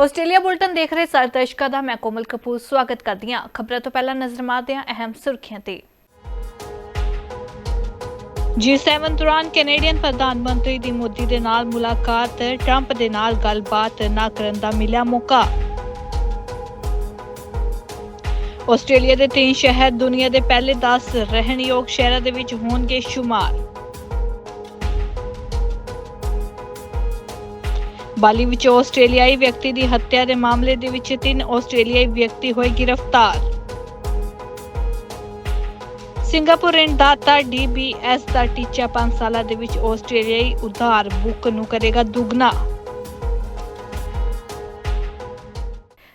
Australia bulletin ਦੇਖ ਰਹੇ ਸਾਰੇ ਦਰਸ਼ਕਾਂ ਦਾ ਮੈਂ ਕੋਮਲ ਕਪੂਰ ਸਵਾਗਤ ਕਰਦੀ ਹਾਂ। ਖਬਰਾਂ ਤੋਂ ਪਹਿਲਾਂ ਨਜ਼ਰ ਮਾਰਦੇ ਹਾਂ ਅਹਿਮ ਸੁਰਖੀਆਂ ਤੇ। G7 ਦੌਰਾਨ ਕੈਨੇਡੀਅਨ ਪ੍ਰਧਾਨ ਮੰਤਰੀ ਦੀ ਮੋਦੀ ਦੇ ਨਾਲ ਮੁਲਾਕਾਤ ਟਰੰਪ ਦੇ ਨਾਲ ਗੱਲਬਾਤ ਨਾ ਕਰਨ ਦਾ ਮਿਲਿਆ ਮੌਕਾ। ਆਸਟ੍ਰੇਲੀਆ ਦੇ ਤਿੰਨ ਸ਼ਹਿਰ ਦੁਨੀਆ ਦੇ ਪਹਿਲੇ 10 ਰਹਿਣਯੋਗ ਸ਼ਹਿਰਾਂ ਦੇ ਵਿੱਚ ਹੋਣਗੇ ਸ਼ੁਮਾਰ। ਬਾਲੀ ਵਿੱਚ ਆਸਟ੍ਰੇਲੀਆਈ ਵਿਅਕਤੀ ਦੀ ਹੱਤਿਆ ਦੇ ਮਾਮਲੇ ਦੇ ਵਿੱਚ ਤਿੰਨ ਆਸਟ੍ਰੇਲੀਆਈ ਵਿਅਕਤੀ ਹੋਏ ਗ੍ਰਿਫਤਾਰ। ਸਿੰਗਾਪੁਰ ਰਿਣਦਾਤਾ DBS ਦਾ ਟੀਚਾ 5 ਸਾਲਾਂ ਦੇ ਵਿੱਚ ਆਸਟ੍ਰੇਲੀਆਈ ਉਧਾਰ ਬੁੱਕ ਨੂੰ ਕਰੇਗਾ ਦੁੱਗਣਾ।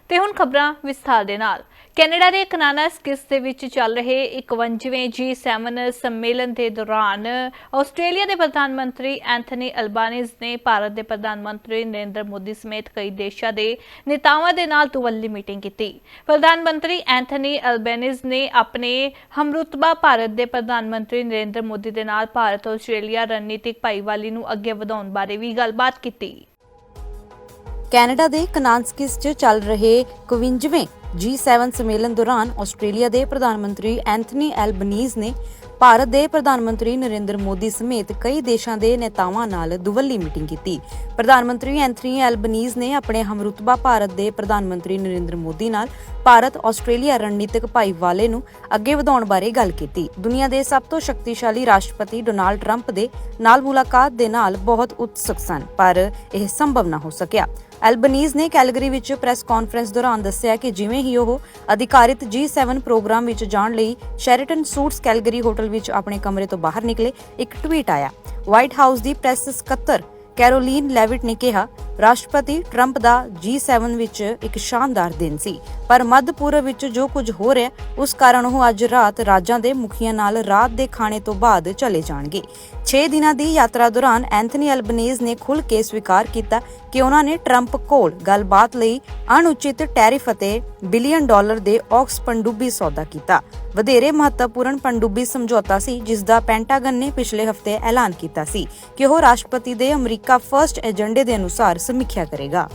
ਤੇ ਹੁਣ ਖਬਰਾਂ ਵਿਸਥਾਰ ਦੇ ਨਾਲ। ਕੈਨੇਡਾ ਦੇ ਕਨਾਨਾਸਕਿਸ ਦੇ ਵਿੱਚ ਚੱਲ ਰਹੇ 51ਵੇਂ G7 ਸੰਮੇਲਨ ਦੇ ਦੌਰਾਨ ਆਸਟ੍ਰੇਲੀਆ ਦੇ ਪ੍ਰਧਾਨ ਮੰਤਰੀ ਐਂਥਨੀ ਅਲਬਾਨੀਜ਼ ਨੇ ਭਾਰਤ ਦੇ ਪ੍ਰਧਾਨ ਮੰਤਰੀ ਨਰਿੰਦਰ ਮੋਦੀ ਸਮੇਤ ਕਈ ਦੇਸ਼ਾਂ ਦੇ ਨੇਤਾਵਾਂ ਦੇ ਨਾਲ ਦੁਵੱਲੀ ਮੀਟਿੰਗ ਕੀਤੀ। ਪ੍ਰਧਾਨ ਮੰਤਰੀ ਐਂਥਨੀ ਅਲਬਾਨੀਜ਼ ਨੇ ਆਪਣੇ ਹਮਰੁਤਬਾ ਭਾਰਤ ਦੇ ਪ੍ਰਧਾਨ ਮੰਤਰੀ ਨਰਿੰਦਰ ਮੋਦੀ ਦੇ ਨਾਲ ਭਾਰਤ ਆਸਟ੍ਰੇਲੀਆ ਰਣਨੀਤਿਕ ਭਾਈਵਾਲੀ ਨੂੰ ਅੱਗੇ ਵਧਾਉਣ ਬਾਰੇ ਵੀ ਗੱਲਬਾਤ ਕੀਤੀ। ਕੈਨੇਡਾ ਦੇ ਕਨਾਨਸਕਿਸ 'ਚ ਚੱਲ ਰਹੇ 51ਵੇਂ G7 ਸੰਮੇਲਨ ਦੌਰਾਨ ਆਸਟ੍ਰੇਲੀਆ ਦੇ ਪ੍ਰਧਾਨ ਮੰਤਰੀ ਐਂਥਨੀ ਐਲਬਨੀਜ਼ ਨੇ ਭਾਰਤ ਦੇ ਪ੍ਰਧਾਨ ਮੰਤਰੀ ਨਰਿੰਦਰ ਮੋਦੀ ਸਮੇਤ ਕਈ ਦੇਸ਼ਾਂ ਦੇ ਨੇਤਾਵਾਂ ਨਾਲ ਦੁਵੱਲੀ ਮੀਟਿੰਗ ਕੀਤੀ। ਪ੍ਰਧਾਨ ਮੰਤਰੀ ਐਂਥਨੀ ਐਲਬਨੀਜ਼ ਨੇ ਆਪਣੇ ਹਮਰੁਤਬਾ ਭਾਰਤ ਦੇ ਪ੍ਰਧਾਨ ਮੰਤਰੀ ਨਰਿੰਦਰ ਮੋਦੀ ਨਾਲ ਭਾਰਤ ਆਸਟ੍ਰੇਲੀਆ ਰਣਨੀਤਿਕ ਭਾਈਵਾਲੇ ਨੂੰ ਅੱਗੇ ਵਧਾਉਣ ਬਾਰੇ ਗੱਲ ਕੀਤੀ। ਦੁਨੀਆ ਦੇ ਸਭ ਤੋਂ ਸ਼ਕਤੀਸ਼ਾਲੀ ਰਾਸ਼ਟਰਪਤੀ ਡੋਨਾਲਡ ਟਰੰਪ ਦੇ ਨਾਲ ਮੁਲਾਕਾਤ ਦੇ ਨਾਲ ਬਹੁਤ ਉਤਸੁਕ ਸਨ, ਪਰ ਇਹ ਸੰਭਵ ਨਾ ਹੋ ਸਕਿਆ। ਐਲਬਨੀਜ਼ ਨੇ ਕੈਲਗਰੀ ਵਿੱਚ ਪ੍ਰੈਸ ਕਾਨਫਰੰਸ ਦੌਰਾਨ ਦੱਸਿਆ ਕਿ ਜਿਵੇਂ ਹੀ ਉਹ ਅਧਿਕਾਰਿਤ G7 ਪ੍ਰੋਗਰਾਮ ਵਿੱਚ ਜਾਣ ਲਈ ਸ਼ੈਰਟਨ ਸੂਟਸ ਕੈਲਗਰੀ ਹੋਟਲ ਵਿੱਚ ਆਪਣੇ ਕਮਰੇ ਤੋਂ ਬਾਹਰ ਨਿਕਲੇ, ਇੱਕ ਟਵੀਟ ਆਇਆ। ਵਾਈਟ ਹਾਊਸ ਦੀ ਪ੍ਰੈਸ ਸਕੱਤਰ ਕੈਰੋਲੀਨ ਲੈਵਿਟ ਨੇ ਕਿਹਾ, ਰਾਸ਼ਟਰਪਤੀ ਟਰੰਪ ਦਾ G7 ਵਿੱਚ ਇੱਕ ਸ਼ਾਨਦਾਰ ਦਿਨ ਸੀ, ਪਰ ਮੱਧ ਪੂਰਬ ਵਿੱਚ ਜੋ ਕੁਝ ਹੋ ਰਿਹਾ, ਉਸ ਕਾਰਨ ਉਹ ਅੱਜ ਰਾਤ ਰਾਜਾਂ ਦੇ ਮੁਖੀਆਂ ਨਾਲ ਰਾਤ ਦੇ ਖਾਣੇ ਤੋਂ ਬਾਅਦ ਚਲੇ ਜਾਣਗੇ। 6 ਦਿਨਾਂ ਦੀ ਯਾਤਰਾ ਦੌਰਾਨ ਐਂਥਨੀ ਅਲਬਨੀਜ਼ ਨੇ ਖੁੱਲ੍ਹ ਕੇ ਸਵੀਕਾਰ ਕੀਤਾ ਕਿ ਉਹਨਾਂ ਨੇ ਟਰੰਪ ਕੋਲ ਗੱਲਬਾਤ ਲਈ ਅਣਉਚਿਤ ਟੈਰਿਫ ਅਤੇ ਬਿਲੀਅਨ ਡਾਲਰ ਦੇ ਔਕਸ ਪਣਡੁੱਬੀ ਸੌਦਾ ਕੀਤਾ। ਵਧੇਰੇ ਮਹੱਤਵਪੂਰਨ ਪਣਡੁੱਬੀ ਸਮਝੌਤਾ ਸੀ ਜਿਸ ਦਾ ਪੈਂਟਾਗਨ ਨੇ ਪਿਛਲੇ ਹਫ਼ਤੇ ਐਲਾਨ ਕੀਤਾ ਸੀ ਕਿ ਉਹ ਰਾਸ਼ਟਰਪਤੀ ਦੇ ਅਮਰੀਕਾ ਫਰਸਟ ਏਜੰਡੇ ਦੇ ਅਨੁਸਾਰ ਸਮੀਖਿਆ ਕਰੇਗਾ।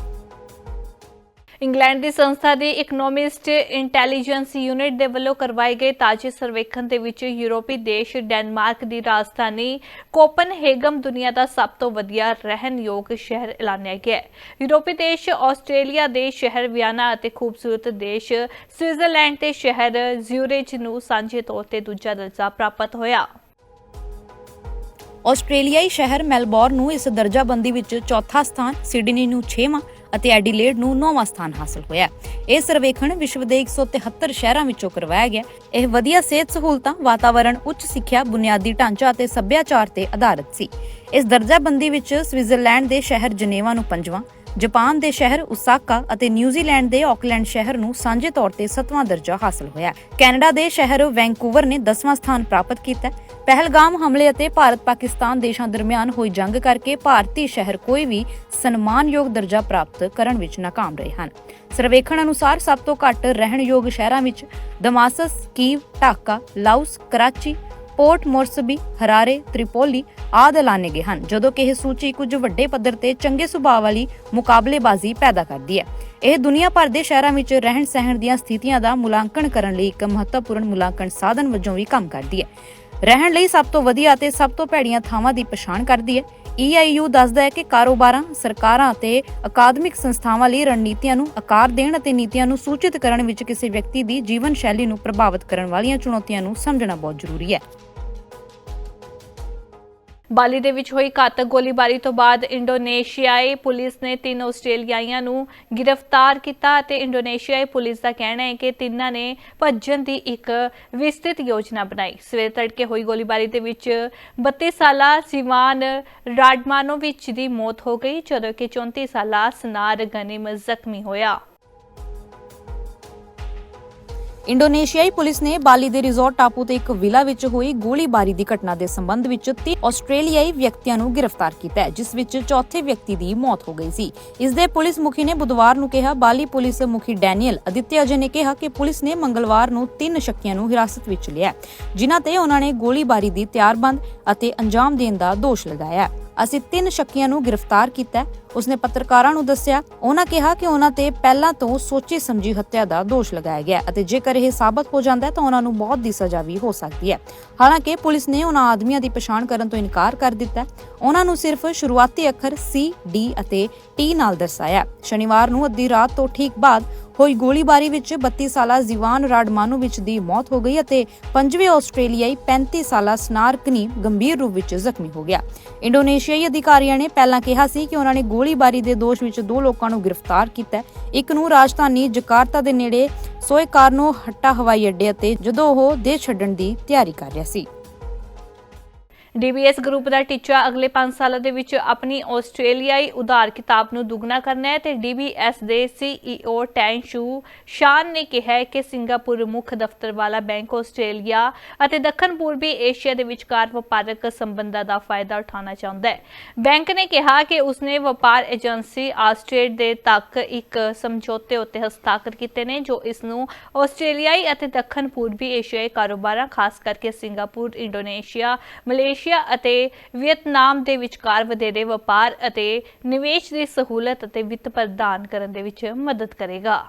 ਇੰਗਲੈਂਡ ਦੀ ਸੰਸਥਾ ਦੀ ਇਕਨੋਮਿਸਟ ਇੰਟੈਲੀਜੈਂਸ ਯੂਨਿਟ ਦੇ ਵੱਲੋਂ ਕਰਵਾਏ ਗਏ ਤਾਜ਼ੇ ਸਰਵੇਖਣ ਦੇ ਵਿੱਚ ਯੂਰਪੀ ਦੇਸ਼ ਡੈਨਮਾਰਕ ਦੀ ਰਾਜਧਾਨੀ ਕੋਪਨਹੇਗਨ ਦੁਨੀਆ ਦਾ ਸਭ ਤੋਂ ਵਧੀਆ ਰਹਿਣਯੋਗ ਸ਼ਹਿਰ ਐਲਾਨਿਆ ਗਿਆ ਹੈ। ਯੂਰਪੀ ਦੇਸ਼ ਆਸਟ੍ਰੇਲੀਆ ਦੇ ਸ਼ਹਿਰ ਵਿਆਨਾ ਅਤੇ ਖੂਬਸੂਰਤ ਦੇਸ਼ ਸਵਿਟਜ਼ਰਲੈਂਡ ਦੇ ਸ਼ਹਿਰ ਜ਼ਿਊਰਿਚ ਨੂੰ ਸਾਂਝੇ ਤੌਰ ਤੇ ਦੂਜਾ ਦਰਜਾ ਪ੍ਰਾਪਤ ਹੋਇਆ। ਆਸਟ੍ਰੇਲੀਆਈ ਸ਼ਹਿਰ ਮੈਲਬੌਰਨ ਨੂੰ ਇਸ ਦਰਜਾਬੰਦੀ ਵਿੱਚ ਚੌਥਾ ਸਥਾਨ, ਸਿਡਨੀ ਨੂੰ 6ਵਾਂ ਅਤੇ ਐਡੀਲੇਡ ਨੂੰ 9ਵਾਂ ਸਥਾਨ ਹਾਸਲ ਹੋਇਆ ਇਹ ਸਰਵੇਖਣ ਵਿਸ਼ਵ ਦੇ 173 ਸ਼ਹਿਰਾਂ ਵਿੱਚੋਂ ਕਰਵਾਇਆ ਗਿਆ ਇਹ ਵਧੀਆ ਸਿਹਤ ਸਹੂਲਤਾਂ, ਵਾਤਾਵਰਣ, ਉੱਚ ਸਿੱਖਿਆ, ਬੁਨਿਆਦੀ ਢਾਂਚਾ ਅਤੇ ਸੱਭਿਆਚਾਰ ਤੇ ਆਧਾਰਿਤ ਸੀ। ਇਸ ਦਰਜਾਬੰਦੀ ਵਿੱਚ ਸਵਿਟਜ਼ਰਲੈਂਡ ਦੇ ਸ਼ਹਿਰ ਜਨੇਵਾ ਨੂੰ ਪੰਜਵਾਂ ਜਾਪਾਨ ਦੇ ਸ਼ਹਿਰ ਉਸਾਕਾ ਅਤੇ ਨਿਊਜ਼ੀਲੈਂਡ ਦੇ ਆਕਲੈਂਡ ਸ਼ਹਿਰ ਨੂੰ ਸਾਂਝੇ ਤੌਰ ਤੇ 7ਵਾਂ ਦਰਜਾ ਹਾਸਲ ਹੋਇਆ ਕੈਨੇਡਾ ਦੇ ਸ਼ਹਿਰ ਵੈਂਕੂਵਰ ਨੇ 10ਵਾਂ ਸਥਾਨ ਪ੍ਰਾਪਤ ਕੀਤਾ ਪਹਿਲਗਾਮ ਹਮਲੇ ਅਤੇ ਭਾਰਤ ਪਾਕਿਸਤਾਨ ਦੇਸ਼ਾਂ ਦਰਮਿਆਨ ਹੋਈ ਜੰਗ ਕਰਕੇ ਭਾਰਤੀ ਸ਼ਹਿਰ ਕੋਈ ਵੀ ਸਨਮਾਨਯੋਗ ਦਰਜਾ ਪ੍ਰਾਪਤ ਕਰਨ ਵਿੱਚ ਨਾਕਾਮ ਰਹੇ ਹਨ। ਸਰਵੇਖਣ ਅਨੁਸਾਰ ਸਭ ਤੋਂ ਘੱਟ ਰਹਿਣਯੋਗ ਸ਼ਹਿਰਾਂ ਵਿੱਚ Damascus, Kyiv, Dhaka Lagos Karachi Port Moresby, Harare, Tripoli ਆਦਿ ਐਲਾਨੇ ਗਏ ਹਨ, ਜਦੋਂ ਕਿ ਇਹ ਸੂਚੀ ਕੁਝ ਵੱਡੇ ਪੱਧਰ ਤੇ ਚੰਗੇ ਸੁਭਾਅ ਵਾਲੀ ਮੁਕਾਬਲੇਬਾਜ਼ੀ ਪੈਦਾ ਕਰਦੀ ਹੈ। ਇਹ ਦੁਨੀਆ ਭਰ ਦੇ ਸ਼ਹਿਰਾਂ ਵਿੱਚ ਰਹਿਣ ਸਹਿਣ ਦੀਆਂ ਸਥਿਤੀਆਂ ਦਾ ਮੁਲਾਂਕਣ ਕਰਨ ਲਈ ਇੱਕ ਮਹੱਤਵਪੂਰਨ ਮੁਲਾਂਕਣ ਸਾਧਨ ਵਜੋਂ ਵੀ ਕੰਮ ਕਰਦੀ ਹੈ। ਰਹਿਣ ਲਈ ਸਭ ਤੋਂ ਵਧੀਆ ਅਤੇ ਸਭ ਤੋਂ ਭੈੜੀਆਂ ਥਾਵਾਂ ਦੀ ਪਛਾਣ ਕਰਦੀ ਹੈ। EIU ਦੱਸਦਾ ਹੈ ਕਿ ਕਾਰੋਬਾਰਾਂ, ਸਰਕਾਰਾਂ ਅਤੇ ਅਕਾਦਮਿਕ ਸੰਸਥਾਵਾਂ ਲਈ ਰਣਨੀਤੀਆਂ ਨੂੰ ਆਕਾਰ ਦੇਣ ਅਤੇ ਨੀਤੀਆਂ ਨੂੰ ਸੂਚਿਤ ਕਰਨ ਵਿੱਚ ਕਿਸੇ ਵਿਅਕਤੀ ਦੀ ਜੀਵਨ ਸ਼ੈਲੀ ਨੂੰ ਪ੍ਰਭਾਵਿਤ ਕਰਨ ਵਾਲੀਆਂ ਚੁਣੌਤੀਆਂ ਨੂੰ ਸਮਝਣਾ ਬਹੁਤ ਜ਼ਰੂਰੀ ਹੈ। ਬਾਲੀ ਦੇ ਵਿੱਚ ਹੋਈ ਘਾਤਕ ਗੋਲੀਬਾਰੀ ਤੋਂ ਬਾਅਦ ਇੰਡੋਨੇਸ਼ੀਆਈ ਪੁਲਿਸ ਨੇ ਤਿੰਨ ਆਸਟ੍ਰੇਲੀਆਈਆਂ ਨੂੰ ਗ੍ਰਿਫਤਾਰ ਕੀਤਾ ਅਤੇ ਇੰਡੋਨੇਸ਼ੀਆਈ ਪੁਲਿਸ ਦਾ ਕਹਿਣਾ ਹੈ ਕਿ ਤਿੰਨਾਂ ਨੇ ਭੱਜਣ ਦੀ ਇੱਕ ਵਿਸਤ੍ਰਿਤ ਯੋਜਨਾ ਬਣਾਈ। ਸਵੇਰ ਤੜਕੇ ਹੋਈ ਗੋਲੀਬਾਰੀ ਦੇ ਵਿੱਚ 32 ਸਾਲਾ ਸਿਵਾਨ ਰਾਡਮਾਨੋਵਿਚ ਦੀ ਮੌਤ ਹੋ ਗਈ, ਜਦੋਂ ਕਿ 34 ਸਾਲਾ ਸਨਾਰ ਗਨਿਮ ਜ਼ਖਮੀ ਹੋਇਆ। ਇੰਡੋਨੇਸ਼ੀਆਈ ਪੁਲਿਸ ਨੇ ਬਾਲੀ ਦੇ ਰਿਜ਼ੋਰਟ ਟਾਪੂ ਤੇ ਇੱਕ ਵਿਲਾ ਵਿੱਚ ਹੋਈ ਗੋਲੀਬਾਰੀ ਦੀ ਘਟਨਾ ਦੇ ਸੰਬੰਧ ਵਿੱਚ 30 ਆਸਟ੍ਰੇਲੀਆਈ ਵਿਅਕਤੀਆਂ ਨੂੰ ਗ੍ਰਿਫਤਾਰ ਕੀਤਾ ਹੈ, ਜਿਸ ਵਿੱਚ ਚੌਥੇ ਵਿਅਕਤੀ ਦੀ ਮੌਤ ਹੋ ਗਈ ਸੀ। ਇਸ ਦੇ ਪੁਲਿਸ ਮੁਖੀ ਨੇ ਬੁੱਧਵਾਰ ਨੂੰ ਕਿਹਾ, ਬਾਲੀ ਪੁਲਿਸ ਮੁਖੀ ਡੈਨੀਅਲ ਅਦਿੱਤਿਆਜੇ ਨੇ ਕਿਹਾ ਕਿ ਪੁਲਿਸ ਨੇ ਮੰਗਲਵਾਰ ਨੂੰ ਤਿੰਨ ਸ਼ੱਕੀਆਂ ਨੂੰ ਹਿਰਾਸਤ ਵਿੱਚ ਲਿਆ ਜਿਨ੍ਹਾਂ ਤੇ ਉਹਨਾਂ ਨੇ ਗੋਲੀਬਾਰੀ ਦੀ ਤਿਆਰਬੰਦ ਅਤੇ ਅੰਜਾਮ ਦੇਣ ਦਾ ਦੋਸ਼ ਲਗਾਇਆ ਅਸੀਂ ਤਿੰਨ ਸ਼ੱਕੀਆਂ ਨੂੰ ਗ੍ਰਿਫਤਾਰ ਕੀਤਾ ਉਸਨੇ ਪੱਤਰਕਾਰਾਂ ਨੂੰ ਦੱਸਿਆ, ਉਹਨਾਂ ਕਿਹਾ ਕਿ ਉਹਨਾਂ ਤੇ ਪਹਿਲਾਂ ਤੋਂ ਸੋਚੀ ਸਮਝੀ ਹੱਤਿਆ ਦਾ ਦੋਸ਼ ਲਗਾਇਆ ਗਿਆ ਅਤੇ ਜੇਕਰ ਇਹ ਸਾਬਤ ਹੋ ਜਾਂਦਾ ਹੈ ਤਾਂ ਉਹਨਾਂ ਨੂੰ ਮੌਤ ਦੀ ਸਜ਼ਾ ਵੀ ਹੋ ਸਕਦੀ ਹੈ। ਹਾਲਾਂਕਿ ਪੁਲਿਸ ਨੇ ਉਹਨਾਂ ਆਦਮੀਆਂ ਦੀ ਪਛਾਣ ਕਰਨ ਤੋਂ ਇਨਕਾਰ ਕਰ ਦਿੱਤਾ ਉਹਨਾਂ ਨੂੰ ਸਿਰਫ ਸ਼ੁਰੂਆਤੀ ਅੱਖਰ ਸੀ ਡੀ ਅਤੇ ਟੀ ਨਾਲ ਦਰਸਾਇਆ ਸ਼ਨੀਵਾਰ ਨੂੰ ਅੱਧੀ ਰਾਤ ਤੋਂ ਠੀਕ ਬਾਅਦ ਹੋਈ ਗੋਲੀਬਾਰੀ ਵਿੱਚ 32 ਸਾਲਾ ਜ਼ੀਵਾਨ ਰਾਡਮਾਨੂ ਵਿੱਚ ਦੀ ਮੌਤ ਹੋ ਗਈ ਅਤੇ ਪੰਜਵੇਂ ਆਸਟ੍ਰੇਲੀਆਈ 35 ਸਾਲਾ ਸਨਾਰਕਨੀ ਗੰਭੀਰ ਰੂਪ ਵਿੱਚ ਜ਼ਖਮੀ ਹੋ ਗਿਆ। ਇੰਡੋਨੇਸ਼ੀਆਈ ਅਧਿਕਾਰੀਆਂ ਨੇ ਪਹਿਲਾਂ ਕਿਹਾ ਸੀ ਕਿ ਉਹਨਾਂ ਨੇ ਗੋਲੀ ਗੋਲੀਬਾਰੀ ਦੇ ਦੋਸ਼ ਵਿੱਚ ਦੋ ਲੋਕਾਂ ਨੂੰ ਗ੍ਰਿਫਤਾਰ ਕੀਤਾ ਇੱਕ ਨੂੰ ਰਾਜਧਾਨੀ ਜਕਾਰਤਾ ਦੇ ਨੇੜੇ ਸੋਏ ਕਾਰ ਨੂੰ ਹੱਟਾ ਹਵਾਈ ਅੱਡੇ ਅਤੇ ਜਦੋਂ ਉਹ ਦੇਸ਼ ਛੱਡਣ ਦੀ ਤਿਆਰੀ ਕਰ ਰਿਹਾ ਸੀ। DBS ਗਰੁੱਪ ਦਾ ਟੀਚਾ ਅਗਲੇ 5 ਸਾਲਾਂ ਦੇ ਵਿੱਚ ਆਪਣੀ ਆਸਟ੍ਰੇਲੀਆਈ ਉਧਾਰ ਕਿਤਾਬ ਨੂੰ ਦੁੱਗਣਾ ਕਰਨਾ ਹੈ ਤੇ DBS ਦੇ CEO ਟੈਨ ਸ਼ੂ ਸ਼ਾਨ ਨੇ ਕਿਹਾ ਕਿ ਸਿੰਗਾਪੁਰ ਮੁੱਖ ਦਫ਼ਤਰ ਵਾਲਾ ਬੈਂਕ ਆਸਟ੍ਰੇਲੀਆ ਅਤੇ ਦੱਖਣ ਪੂਰਬੀ ਏਸ਼ੀਆ ਦੇ ਵਿਚਕਾਰ ਵਪਾਰਕ ਸੰਬੰਧਾਂ ਦਾ ਫਾਇਦਾ ਉਠਾਉਣਾ ਚਾਹੁੰਦਾ ਹੈ। ਬੈਂਕ ਨੇ ਕਿਹਾ ਕਿ ਉਸਨੇ ਵਪਾਰ ਏਜੰਸੀ ਆਸਟ੍ਰੇਡ ਦੇ ਤੱਕ ਇੱਕ ਸਮਝੌਤੇ ਉੱਤੇ ਹਸਤਾਖਰ ਕੀਤੇ ਨੇ, ਜੋ ਇਸ ਨੂੰ ਆਸਟ੍ਰੇਲੀਆਈ ਅਤੇ ਦੱਖਣ ਪੂਰਬੀ ਏਸ਼ੀਆਈ ਕਾਰੋਬਾਰਾਂ, ਖਾਸ ਕਰਕੇ ਸਿੰਗਾਪੁਰ, ਇੰਡੋਨੇਸ਼ੀਆ, ਮਲੇਸ਼ੀਆ ਅਤੇ ਵੀਅਤਨਾਮ ਦੇ ਵਿਚਕਾਰ ਵਧੇਰੇ ਵਪਾਰ ਅਤੇ ਨਿਵੇਸ਼ ਦੀ ਸਹੂਲਤ ਅਤੇ ਵਿੱਤ ਪ੍ਰਦਾਨ ਕਰਨ ਦੇ ਵਿੱਚ ਮਦਦ ਕਰੇਗਾ।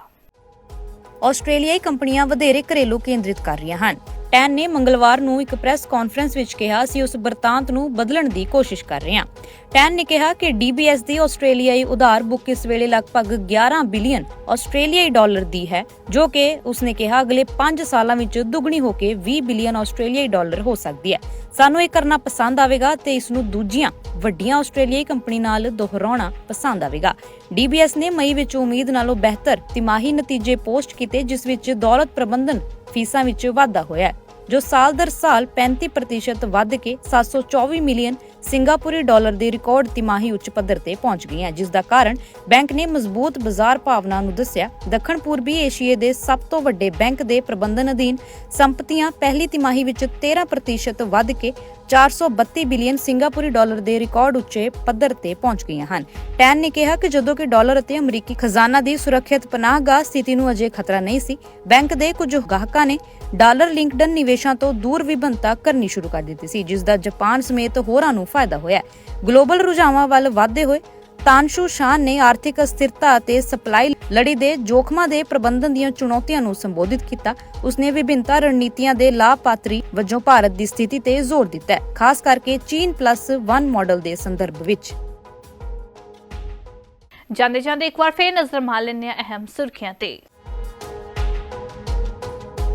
ਆਸਟ੍ਰੇਲੀਆਈ ਕੰਪਨੀਆਂ ਵਧੇਰੇ ਘਰੇਲੂ ਕੇਂਦਰਿਤ ਕਰ ਰਹੀਆਂ ਹਨ। ਟੈਨ ਨੇ ਮੰਗਲਵਾਰ ਨੂੰ ਇੱਕ ਪ੍ਰੈਸ ਕਾਨਫਰੰਸ ਵਿੱਚ ਕਿਹਾ ਸੀ ਉਸ ਬਰਤਾਂਤ ਨੂੰ ਬਦਲਣ ਦੀ ਕੋਸ਼ਿਸ਼ ਕਰ ਰਹੇ ਹਾਂ। ਟੈਨ ਨੇ ਕਿਹਾ ਕਿ DBS ਦੀ ਆਸਟ੍ਰੇਲੀਆਈ ਉਧਾਰ ਬੁੱਕ ਇਸ ਵੇਲੇ ਲਗਭਗ 11 ਬਿਲੀਅਨ ਆਸਟ੍ਰੇਲੀਆਈ ਡਾਲਰ ਦੀ ਹੈ, ਜੋ ਕਿ ਉਸਨੇ ਕਿਹਾ ਅਗਲੇ 5 ਸਾਲਾਂ ਵਿੱਚ ਦੁੱਗਣੀ ਹੋ ਕੇ 20 ਬਿਲੀਅਨ ਆਸਟ੍ਰੇਲੀਆਈ ਡਾਲਰ ਹੋ ਸਕਦੀ ਹੈ। ਸਾਨੂੰ ਇਹ ਕਰਨਾ ਪਸੰਦ ਆਵੇਗਾ ਤੇ ਇਸ ਨੂੰ ਦੂਜੀਆਂ ਵੱਡੀਆਂ ਆਸਟ੍ਰੇਲੀਆਈ ਕੰਪਨੀ ਨਾਲ ਦੁਹਰਾਉਣਾ ਪਸੰਦ ਆਵੇਗਾ। DBS ਨੇ ਮਈ ਵਿੱਚ ਉਮੀਦ ਨਾਲੋਂ ਬਿਹਤਰ ਤਿਮਾਹੀ ਨਤੀਜੇ ਪੋਸਟ ਕੀਤੇ, ਜਿਸ ਵਿੱਚ ਦੌਲਤ ਪ੍ਰਬੰਧਨ ਫੀਸਾਂ ਵਿੱਚ ਵਾਧਾ ਹੋਇਆ ਜੋ ਸਾਲ ਦਰ ਸਾਲ 35% ਵੱਧ ਕੇ 724 ਮਿਲੀਅਨ ਸਿੰਗਾਪੁਰੀ ਡਾਲਰ ਦੀ ਰਿਕਾਰਡ ਤਿਮਾਹੀ ਉੱਚ ਪੱਧਰ ਤੇ ਪਹੁੰਚ ਗਈ ਹੈ ਜਿਸ ਦਾ ਕਾਰਨ ਬੈਂਕ ਨੇ ਮਜ਼ਬੂਤ ਬਾਜ਼ਾਰ ਭਾਵਨਾ ਨੂੰ ਦੱਸਿਆ, ਦੱਖਣ ਪੂਰਬੀ ਏਸ਼ੀਆ ਦੇ ਸਭ ਤੋਂ ਵੱਡੇ ਬੈਂਕ ਦੇ ਪ੍ਰਬੰਧਨ ਅਧੀਨ ਸੰਪਤੀਆਂ ਪਹਿਲੀ ਤਿਮਾਹੀ ਵਿੱਚ 13% ਵੱਧ ਕੇ 432 ਬਿਲੀਅਨ ਸਿੰਗਾਪੁਰੀ ਡਾਲਰ ਦੇ ਰਿਕਾਰਡ ਉੱਚੇ ਪੱਧਰ ਤੇ ਪਹੁੰਚ ਗਈਆਂ ਹਨ। ਟੈਨ ਨੇ ਕਿਹਾ ਕਿ ਜਦੋਂ ਕਿ ਡਾਲਰ ਅਤੇ ਅਮਰੀਕੀ ਖਜ਼ਾਨਾ ਦੀ ਸੁਰੱਖਿਅਤ ਪਨਾਹਗਾਹ ਸਥਿਤੀ ਨੂੰ ਅਜੇ ਖਤਰਾ ਨਹੀਂ ਸੀ, ਬੈਂਕ ਦੇ ਕੁਝ ਗਾਹਕਾਂ ਨੇ ਡਾਲਰ ਲਿੰਕਡਨ ਨਿਵੇਸ਼ਾਂ ਤੋਂ ਦੂਰ ਵਿਭਿੰਨਤਾ ਕਰਨੀ ਸ਼ੁਰੂ ਕਰ ਦਿੱਤੀ ਸੀ, ਜਿਸ ਦਾ ਜਾਪਾਨ ਸਮੇਤ ਹੋਰਾਂ ਨੂੰ ਫਾਇਦਾ ਹੋਇਆ ਗਲੋਬਲ ਰੁਝਾਵਾਂ ਵੱਲ ਵਧਦੇ ਹੋਏ ਤਾਨਸ਼ੂ ਸ਼ਾਨ ਨੇ ਆਰਥਿਕ ਅਸਥਿਰਤਾ ਅਤੇ ਸਪਲਾਈ ਲੜੀ ਦੇ ਜੋਖਮਾਂ ਦੇ ਪ੍ਰਬੰਧਨ ਦੀਆਂ ਚੁਣੌਤੀਆਂ ਨੂੰ ਸੰਬੋਧਿਤ ਕੀਤਾ। ਉਸਨੇ ਵਿਭਿੰਨਤਾ ਰਣਨੀਤੀਆਂ ਦੇ ਲਾਭਪਾਤਰੀ ਵਜੋਂ ਭਾਰਤ ਦੀ ਸਥਿਤੀ ਤੇ ਜ਼ੋਰ ਦਿੱਤਾ ਖਾਸ ਕਰਕੇ ਚੀਨ ਪਲੱਸ 1 ਮਾਡਲ ਦੇ ਸੰਦਰਭ ਵਿੱਚ। ਜਾਂਦੇ ਜਾਂਦੇ ਇੱਕ ਵਾਰ ਫੇਰ ਨਜ਼ਰ ਮਾਰ ਲੈਂਦੇ ਹਾਂ ਅਹਿਮ ਸੁਰਖੀਆਂ ਤੇ।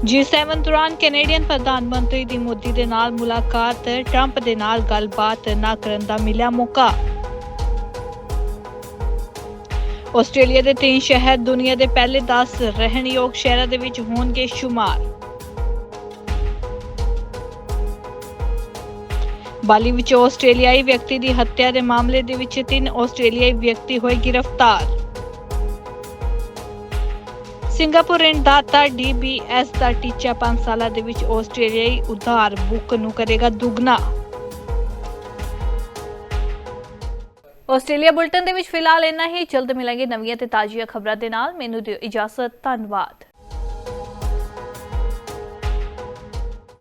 G7 ਦੌਰਾਨ ਕੈਨੇਡੀਅਨ ਪ੍ਰਧਾਨ ਮੰਤਰੀ ਦੀ ਮੋਦੀ ਦੇ ਨਾਲ ਮੁਲਾਕਾਤ ਟਰੰਪ ਦੇ ਨਾਲ ਗੱਲਬਾਤ ਨਾ ਕਰਨ ਦਾ ਮਿਲਿਆ ਮੌਕਾ। ਆਸਟ੍ਰੇਲੀਆ ਦੇ ਤਿੰਨ ਸ਼ਹਿਰ ਦੁਨੀਆ ਦੇ ਪਹਿਲੇ 10 ਰਹਿਣਯੋਗ ਸ਼ਹਿਰਾਂ ਦੇ ਵਿੱਚ ਹੋਣਗੇ ਸ਼ੁਮਾਰ। ਬਾਲੀ ਵਿੱਚ ਆਸਟ੍ਰੇਲੀਆਈ ਵਿਅਕਤੀ ਦੀ ਹੱਤਿਆ ਦੇ ਮਾਮਲੇ ਦੇ ਵਿੱਚ ਤਿੰਨ ਆਸਟ੍ਰੇਲੀਆਈ ਵਿਅਕਤੀ ਹੋਏ ਗ੍ਰਿਫਤਾਰ। ਸਿੰਗਾਪੁਰ ਰਿਣਦਾਤਾ ਡੀਬੀਐਸ ਦਾ ਟੀਚਾ 5 ਸਾਲਾਂ ਦੇ ਵਿੱਚ ਆਸਟ੍ਰੇਲੀਆਈ ਉਧਾਰ ਬੁੱਕ ਨੂੰ ਕਰੇਗਾ ਦੁੱਗਣਾ। ਆਸਟ੍ਰੇਲੀਆ ਬੁਲਟਨ ਦੇ ਵਿੱਚ ਫਿਲਹਾਲ ਇੰਨਾ ਹੀ। ਜਲਦ ਮਿਲਾਂਗੇ ਨਵੀਆਂ ਤੇ ਤਾਜ਼ੀਆਂ ਖਬਰਾਂ ਦੇ ਨਾਲ। ਮੈਨੂੰ ਦਿਓ ਇਜਾਜ਼ਤ। ਧੰਨਵਾਦ।